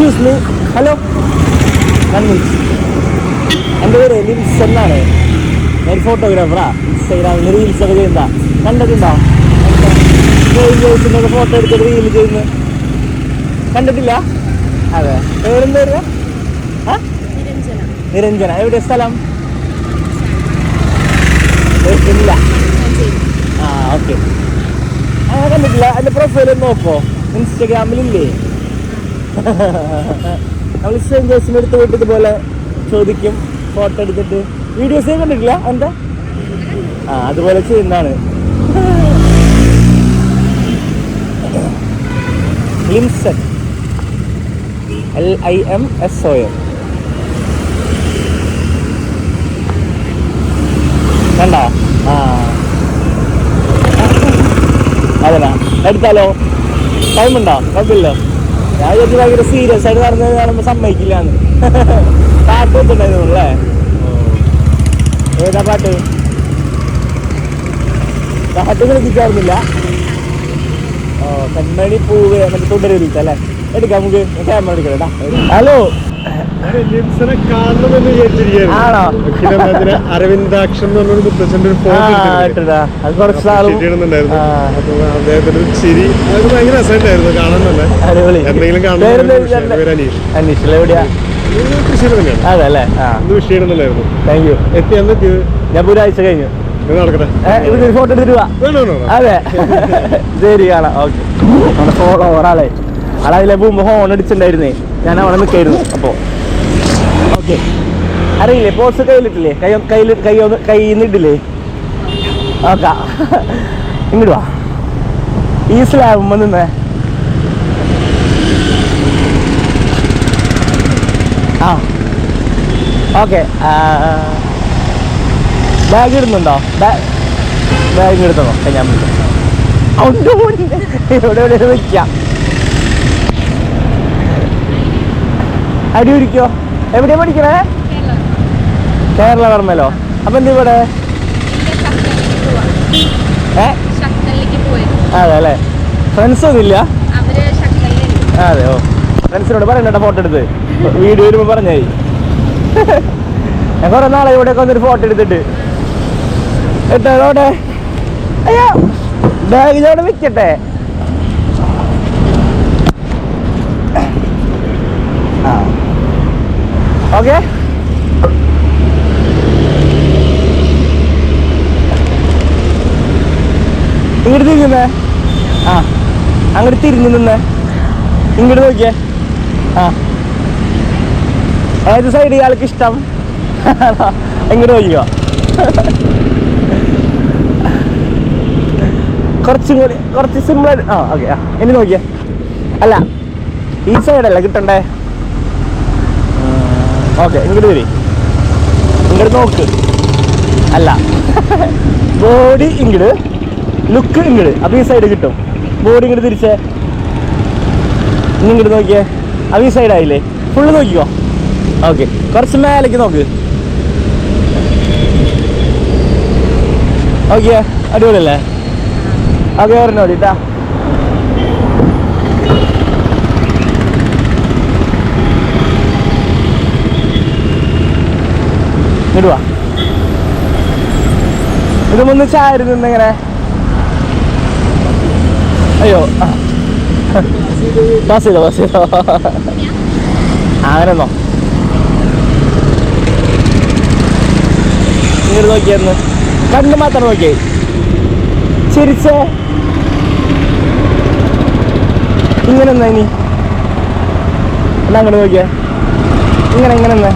Excuse me hello നന്ദി എന്റെ പേര് ലിൻസ് എന്നാണ്. ഞാൻ ഫോട്ടോഗ്രാഫറാ ഇൻസ്റ്റാഗ്രാമിൽ റീൽസ് ഒക്കെ ചെയ്യുന്നതാ. കണ്ടിട്ടുണ്ടോ? ജോയ്സിന്റെ ഫോട്ടോ എടുത്തിട്ട് റീൽ ചെയ്യുന്നു. കണ്ടിട്ടില്ല? അതെ. പേരെന്താ വരുക നിരഞ്ജന. എവിടെ സ്ഥലം? ഇല്ല. ആ ഓക്കെ ആ കണ്ടിട്ടില്ല. എന്റെ പ്രൊഫൈൽ നോക്കോ. ഇൻസ്റ്റഗ്രാമിലില്ലേ നമ്മൾ സ്ട്രേഞ്ചേഴ്സിന്റെ അടുത്ത് പോയിട്ട് ഇതുപോലെ ചോദിക്കും ഫോട്ടോ എടുത്തിട്ട്. വീഡിയോസേ കണ്ടിട്ടില്ല. എന്താ? ആ അതുപോലെ ചെയ്യുന്നതാണ്. Limson L I M S O M കണ്ട? ആ. അതല്ല എടുത്താലോ? ടൈമുണ്ടോ കുഴപ്പമില്ലോ. ഞാൻ ഭയങ്കര സീരിയസ് ആയിട്ട് നടന്നത് കാണുമ്പോൾ പാട്ട് അല്ലേ? ഏതാ പാട്ട്? പാട്ട് കളിപ്പിക്കാറുന്നില്ല ഓ കൺമണി പൂവ് മറ്റേ തുടരല്ലേ എടുക്കാം നമുക്ക് ക്യാമറ എടുക്കണേട്ടാ ഹലോ. ആണോ? അരവിന്ദാക്ഷൻ അത് കുറച്ച് നാളും ചെയ്യണമെന്നുണ്ടായിരുന്നു ആ. അപ്പൊ അദ്ദേഹത്തിന്റെ ഒരു ചിരി അത് ഭയങ്കര രസമായിട്ടായിരുന്നു കാണാൻ തന്നെ. അടിപൊളി. എന്തെങ്കിലും അനീഷ്. എവിടെയാ? അതെ അല്ലേ താങ്ക് യു എത്തി ഞാൻ ഒരാഴ്ച കഴിഞ്ഞു. ഫോട്ടോ എടുത്തിട്ട് അതെ. ശരി കാണാം. ഓക്കെ നമ്മുടെ ഫോളോ ഒരാളെ ആളതിലെ പോകുമ്പോ ഹോൺ അടിച്ചിട്ടുണ്ടായിരുന്നേ. ഞാൻ അവിടെ നിൽക്കായിരുന്നു. അപ്പോ. ഓക്കെ. അറിയില്ലേ പോസ് കയ്യിലിട്ടില്ലേ? കൈ കയ്യിൽ കൈ ഒന്ന് കയ്യിൽ നിന്ന് ഇട്ടില്ലേ ഓക്കാ. ഇങ്ങോട്ട് വാ. ഈ സ്ലാബുമ്പോ നിന്നേ. ആ. Okay bag ഇടുന്നുണ്ടോ? ബാഗ് എടുത്തോ. ഞാൻ എവിടെ എവിടെ വെക്കാം അടി പിടിക്കോ? എവിടെയാ പഠിക്കണേ? കേരള വർമ്മലോ അപ്പൊ എന്ത് ഇവിടെ? അതെ അല്ലേ? ഫ്രണ്ട്സ് ഒന്നും ഇല്ല. അതെ ഓ. ഫ്രണ്ട്സിനോട് പറയണ്ട ഫോട്ടോ എടുത്ത്. വീഡിയോ വരുമ്പോ പറഞ്ഞായി ഞാൻ കുറെ നാളെ ഇവിടെ വന്നൊരു ഫോട്ടോ എടുത്തിട്ട്. എട്ടോടെ അയ്യോ ബാഗ് ഇതോടെ വെക്കട്ടെ. ഓക്കെ. ഇങ്ങോട്ട് തിരിഞ്ഞേ ആ അങ്ങോട്ട് തിരിഞ്ഞു നിന്നേ. ഇങ്ങോട്ട് നോക്കിയേ. ആ. ഏത് സൈഡ് ഇയാൾക്ക് ഇഷ്ടം. ഇങ്ങോട്ട് നോക്കിയോ കുറച്ചും കൂടി കുറച്ച് സിമ്പിൾ ആ ഓക്കെ ആ ഇനി നോക്കിയേ. അല്ല ഈ സൈഡല്ല കിട്ടണ്ടേ? ഓക്കെ ഇങ്ങോട്ട് വരി. ഇങ്ങോട്ട് നോക്ക്. അല്ല. ബോഡി ഇങ്ങോട്ട് ലുക്ക് ഇങ്ങോട്ട് അപ്പം ഈ സൈഡ് കിട്ടും. ബോഡി ഇങ്ങോട്ട് തിരിച്ചേ. ഇങ്ങോട്ട് നോക്കിയേ. അപ്പം ഈ സൈഡ് ആയില്ലേ? ഫുള്ള് നോക്കിക്കോ. ഓക്കെ കുറച്ച് മേലേക്ക് നോക്ക്. ഓക്കെ അടിപൊളിയല്ലേ? ഓക്കെ പറഞ്ഞോ കേട്ടാ ഇടുവാ. ഇത് മുന്ന് ചാരി അയ്യോ. ബസ് ചെയ്തോ ബസ് ചെയ്തോ. അങ്ങനെ ഒന്നോ? ഇങ്ങോട്ട് നോക്കിയായിരുന്നു കണ്ണ് മാത്രം നോക്കിയേ. ചിരിച്ചേ. ഇങ്ങനെ എന്നാ ഇനി? എന്നാ അങ്ങോട്ട് നോക്കിയേ. ഇങ്ങനെ ഇങ്ങനെ എന്നാ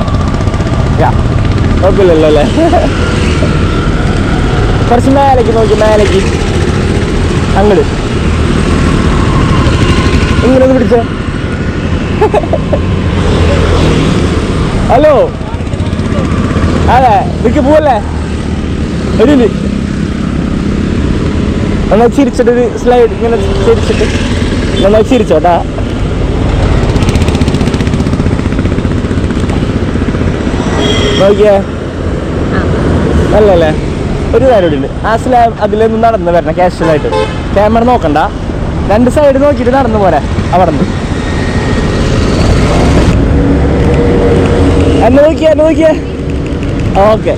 കുഴപ്പമില്ലല്ലോ അല്ലേ? കുറച്ച് മേലേക്ക് നോക്കി മേലേക്ക്. അങ്ങോട്ട് ഇങ്ങനെ ഒന്ന് പിടിച്ച. ഹലോ? അതെ വിക്ക് പോവല്ലേ? ഒരു നന്നായി ചിരിച്ചിട്ടൊരു സ്ലൈഡ് ഇങ്ങനെ ചിരിച്ചിട്ട് നന്നായി ചിരിച്ചോട്ടാ നോക്കിയേ. നല്ലല്ലേ? ഒരു കാര്യം കൂടി ഉണ്ട് ആ സ്ലാബ് അതിലൊന്നും നടന്ന് വരണം കാഷ്വലായിട്ട് ക്യാമറ നോക്കണ്ട. രണ്ട് സൈഡ് നോക്കിയിട്ട് നടന്നു പോരെ. അവിടെ നിന്ന് എന്നെ നോക്കിയേ എന്നെ നോക്കിയേ. ഓക്കെ.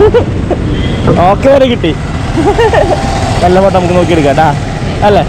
ഓക്കെ വരെ കിട്ടി. നല്ല പോട്ട് നമുക്ക് നോക്കിയെടുക്കാം കേട്ടാ. അല്ലേ?